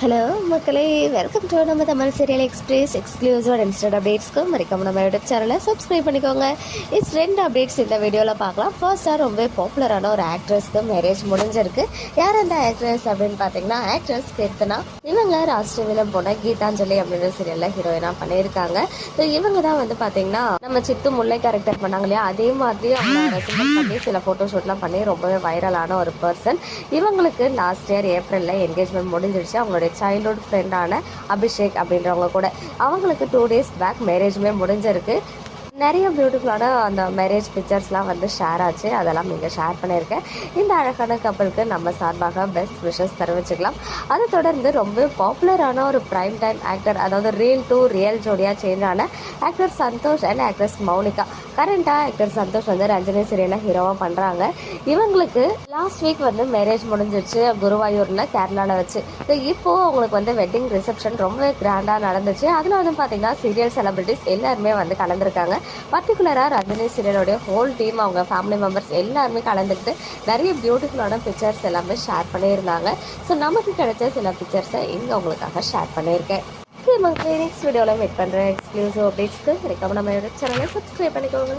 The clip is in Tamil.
ஹலோ மக்களே வெல்கம் டு நம்ம Tamil serial express exclusive instant அப்டேட்ஸ்க்கு மறக்காம நம்ம யூடியூப் சேனலை சப்ஸ்கிரைப் பண்ணிக்கோங்க. இட்ஸ் ரெண்டு அப்டேட்ஸ் இந்த வீடியோவில் பார்க்கலாம். ஃபர்ஸ்ட்டாக ரொம்ப பாப்புலரான ஒரு ஆக்ட்ரஸ்க்கு மேரேஜ் முடிஞ்சிருக்கு. யார் அந்த ஆக்ட்ரஸ் அப்படின்னு பார்த்தீங்கன்னா ஆக்ட்ரஸ் கீர்த்தனா. இவங்க ராஷ்டிரவிலம் போன கீதாஞ்சலி அப்படின்ற சீரியலில் ஹீரோயினாக பண்ணியிருக்காங்க. ஸோ இவங்க தான் வந்து பார்த்தீங்கன்னா நம்ம சித்து முல்லை கேரக்டர் பண்ணாங்க இல்லையா? அதே மாதிரி அவங்க ரெசிமெண்ட் பண்ணி சில ஃபோட்டோஷூட்லாம் பண்ணி ரொம்பவே வைரலான ஒரு பர்சன் இவங்களுக்கு லாஸ்ட் இயர் ஏப்ரலில் என்கேஜ்மெண்ட் முடிஞ்சிருச்சு. அவங்களுடைய சைல்ட்ஹுட் ஃப்ரெண்டான அபிஷேக் அப்படின்றவங்க கூட. அவங்களுக்கு டூ டேஸ் பேக் மேரேஜுமே முடிஞ்சிருக்கு. நிறைய பியூட்டிஃபுல்லான அந்த மேரேஜ் பிக்சர்ஸ்லாம் வந்து ஷேர் ஆச்சு. அதெல்லாம் நீங்கள் ஷேர் பண்ணியிருக்கேன் இந்த அழகான கப்பலுக்கு நம்ம சார்பாக பெஸ்ட் விஷஸ் தெரிவிச்சுக்கலாம். அதை தொடர்ந்து ரொம்ப பாப்புலரான ஒரு ப்ரைம் டைம் ஆக்டர் அதாவது ரியல் டு ரியல் ஜோடியாக சேஞ்ச் ஆன actor Santhosh and actress Mounika. கரண்ட்டாக ஆக்டர் சந்தோஷ் வந்து ரஞ்சனி சீரியலில் ஹீரோவாக பண்ணுறாங்க இவங்களுக்கு லாஸ்ட் வீக் வந்து மேரேஜ் முடிஞ்சிருச்சு. குருவாயூரில் கேரளாவில் வச்சு. ஸோ இப்போது அவங்களுக்கு வந்து வெட்டிங் ரிசப்ஷன் ரொம்ப கிராண்டாக நடந்துச்சு. அதில் வந்து பார்த்தீங்கன்னா சீரியல் செலிபிரிட்டிஸ் எல்லாருமே வந்து கலந்துருக்காங்க. பர்டிகுலராக ரஜினி சீரியலோடைய ஹோல் டீம் அவங்க ஃபேமிலி மெம்பர்ஸ் எல்லாருமே கலந்துக்கிட்டு நிறைய பியூட்டிஃபுல்லான பிக்சர்ஸ் எல்லாமே ஷேர் பண்ணியிருந்தாங்க. ஸோ நமக்கு கிடைச்ச சில பிக்சர்ஸை இங்கே உங்களுக்காக ஷேர் பண்ணியிருக்கேன். ஓகே மக்களே நெக்ஸ்ட் வீடியோவில் வெயிட் பண்ணுறேன் எக்ஸ்க்ளூசிவ் அப்டேட்ஸ்க்கு இருக்காம நம்ம சேனலை சப்ஸ்கிரைப் பண்ணிக்கோங்க.